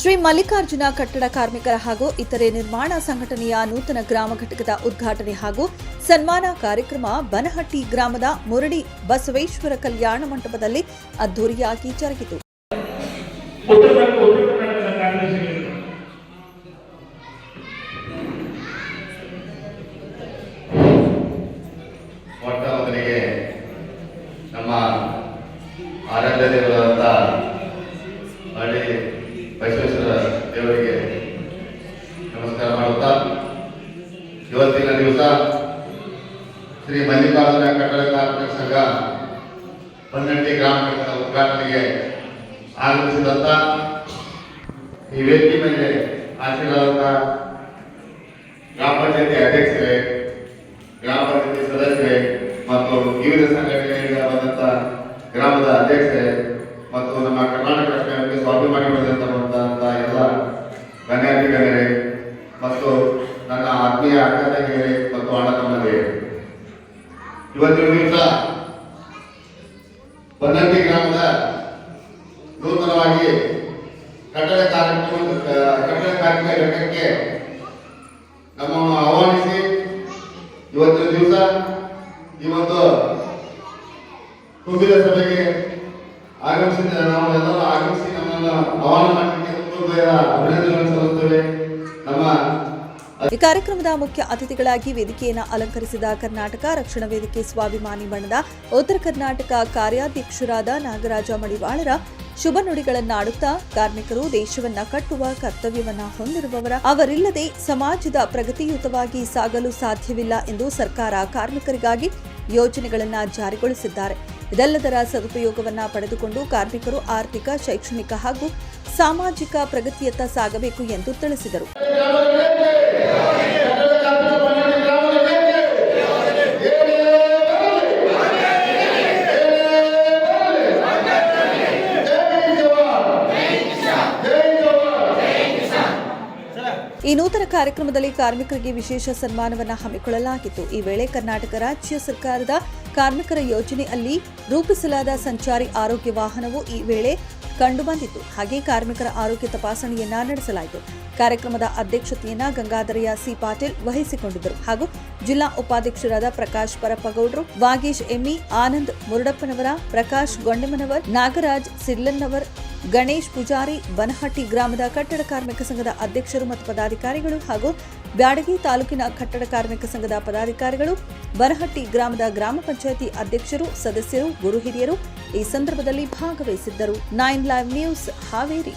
ಶ್ರೀ ಮಲ್ಲಿಕಾರ್ಜುನ ಕಟ್ಟಡ ಕಾರ್ಮಿಕರ ಹಾಗೂ ಇತರೆ ನಿರ್ಮಾಣ ಸಂಘಟನೆಯ ನೂತನ ಗ್ರಾಮ ಘಟಕದ ಉದ್ಘಾಟನೆ ಹಾಗೂ ಸನ್ಮಾನ ಕಾರ್ಯಕ್ರಮ ಬನಹಟ್ಟಿ ಗ್ರಾಮದ ಮುರಡಿ ಬಸವೇಶ್ವರ ಕಲ್ಯಾಣ ಮಂಟಪದಲ್ಲಿ ಅದ್ದೂರಿಯಾಗಿ ಜರುಗಿತು. ನಮ್ಮ ಆರಾಧ್ಯ ಬಸವೇಶ್ವರ ದೇವರಿಗೆ ನಮಸ್ಕಾರ ಮಾಡುತ್ತಾ. ಇವತ್ತಿನ ದಿವಸ ಶ್ರೀ ಮಲ್ಲಿಕಾರ್ಜುನ ಕಟ್ಟಡ ಕಾರ್ಮಿಕ ಸಂಘ ಪನ್ನಟ್ಟಿ ಗ್ರಾಮ ಘಟಕದ ಉದ್ಘಾಟನೆಗೆ ಆಗಮಿಸಿದಂತ ಈ ವೇದಿಕೆ ಮೇಲೆ ಹಾಜರಾದಂತ ಗ್ರಾಮ ಪಂಚಾಯತಿ ಅಧ್ಯಕ್ಷರೇ, ಗ್ರಾಮ ಪಂಚಾಯತಿ ಸದಸ್ಯರೇ ಮತ್ತು ವಿವಿಧ ಸಂಘಟನೆಗಳಿಂದ ಬಂದಂತ ಗ್ರಾಮದ ಅಧ್ಯಕ್ಷರೇ ಮತ್ತು ನಮ್ಮ ಕರ್ನಾಟಕ ಸ್ವಾಭಿಮಾನಿ ನನ್ನ ಆತ್ಮೀಯ ಅಕ್ಕ ತಂಗಿಯರೇ ಮತ್ತು ಅಣ್ಣ ತಮ್ಮದೇ ಇವತ್ತಿನ ದಿವಸ ಬನ್ನಟ್ಟಿ ಗ್ರಾಮದ ನೂತನವಾಗಿ ಕಟ್ಟಡ ಕಾರ್ಯಕ್ರಮ ಕಟ್ಟಡ ಕಾರ್ಯಕ್ರಮ ಘಟಕಕ್ಕೆ ನಮ್ಮನ್ನು ಆಹ್ವಾನಿಸಿ ಇವತ್ತಿನ ದಿವಸ ಒಂದು ತುಂಬಿದ ಸಭೆಗೆ ಆಗಮಿಸಿದ ನಾವು ಎಲ್ಲರೂ ಆಗಮಿಸಿ ನಮ್ಮನ್ನು ಆಹ್ವಾನ ಮಾಡಲಿಕ್ಕೆ ಅಭಿನಂದನೆ ಸಲ್ಲಿಸುತ್ತೇವೆ ನಮ್ಮ ಈ ಕಾರ್ಯಕ್ರಮದ ಮುಖ್ಯ ಅತಿಥಿಗಳಾಗಿ ವೇದಿಕೆಯನ್ನು ಅಲಂಕರಿಸಿದ ಕರ್ನಾಟಕ ರಕ್ಷಣಾ ವೇದಿಕೆ ಸ್ವಾಭಿಮಾನಿ ಬಣದ ಉತ್ತರ ಕರ್ನಾಟಕ ಕಾರ್ಯಾಧ್ಯಕ್ಷರಾದ ನಾಗರಾಜ ಮಡಿವಾಳರ ಶುಭ ನುಡಿಗಳನ್ನಾಡುತ್ತಾ ಕಾರ್ಮಿಕರು ದೇಶವನ್ನ ಕಟ್ಟುವ ಕರ್ತವ್ಯವನ್ನ ಹೊಂದಿರುವವರ, ಅವರಿಲ್ಲದೆ ಸಮಾಜದ ಪ್ರಗತಿಯುತವಾಗಿ ಸಾಗಲು ಸಾಧ್ಯವಿಲ್ಲ ಎಂದು ಸರ್ಕಾರ ಕಾರ್ಮಿಕರಿಗಾಗಿ ಯೋಜನೆಗಳನ್ನು ಜಾರಿಗೊಳಿಸಿದ್ದಾರೆ. ಇದೆಲ್ಲದರ ಸದುಪಯೋಗವನ್ನ ಪಡೆದುಕೊಂಡು ಕಾರ್ಮಿಕರು ಆರ್ಥಿಕ, ಶೈಕ್ಷಣಿಕ ಹಾಗೂ ಸಾಮಾಜಿಕ ಪ್ರಗತಿಯತ್ತ ಸಾಗಬೇಕು ಎಂದು ತಿಳಿಸಿದರು. ಈ ನೂತನ ಕಾರ್ಯಕ್ರಮದಲ್ಲಿ ಕಾರ್ಮಿಕರಿಗೆ ವಿಶೇಷ ಸನ್ಮಾನವನ್ನು ಹಮ್ಮಿಕೊಳ್ಳಲಾಗಿತ್ತು. ಈ ವೇಳೆ ಕರ್ನಾಟಕ ರಾಜ್ಯ ಸರ್ಕಾರದ ಕಾರ್ಮಿಕರ ಯೋಜನೆಯಲ್ಲಿ ರೂಪಿಸಲಾದ ಸಂಚಾರಿ ಆರೋಗ್ಯ ವಾಹನವು ಈ ವೇಳೆ ಕಂಡುಬಂದಿತ್ತು ಹಾಗೆ ಕಾರ್ಮಿಕರ ಆರೋಗ್ಯ ತಪಾಸಣೆಯನ್ನ ನಡೆಸಲಾಯಿತು. ಕಾರ್ಯಕ್ರಮದ ಅಧ್ಯಕ್ಷತೆಯನ್ನ ಗಂಗಾಧರಯ್ಯ ಸಿ. ಪಾಟೀಲ್ ವಹಿಸಿಕೊಂಡಿದ್ದರು. ಹಾಗೂ ಜಿಲ್ಲಾ ಉಪಾಧ್ಯಕ್ಷರಾದ ಪ್ರಕಾಶ್ ಪರಪ್ಪಗೌಡರು, ವಾಗೇಶ್ ಎಮ್ಮಿ ಆನಂದ್ ಮುರುಡಪ್ಪನವರ, ಪ್ರಕಾಶ್ ಗೊಂಡೆಮನವರ್ ನಾಗರಾಜ್ ಸಿರ್ಲನ್ನವರ್ ಗಣೇಶ್ ಪೂಜಾರಿ ಬನಹಟ್ಟಿ ಗ್ರಾಮದ ಕಟ್ಟಡ ಕಾರ್ಮಿಕ ಸಂಘದ ಅಧ್ಯಕ್ಷರು ಮತ್ತು ಪದಾಧಿಕಾರಿಗಳು ಹಾಗೂ ಬ್ಯಾಡಗಿ ತಾಲೂಕಿನ ಕಟ್ಟಡ ಕಾರ್ಮಿಕ ಸಂಘದ ಪದಾಧಿಕಾರಿಗಳು, ಬನಹಟ್ಟಿ ಗ್ರಾಮದ ಗ್ರಾಮ ಪಂಚಾಯಿತಿ ಅಧ್ಯಕ್ಷರು, ಸದಸ್ಯರು, ಗುರು ಹಿರಿಯರು ಈ ಸಂದರ್ಭದಲ್ಲಿ ಭಾಗವಹಿಸಿದ್ದರು. Nine live news Haveri.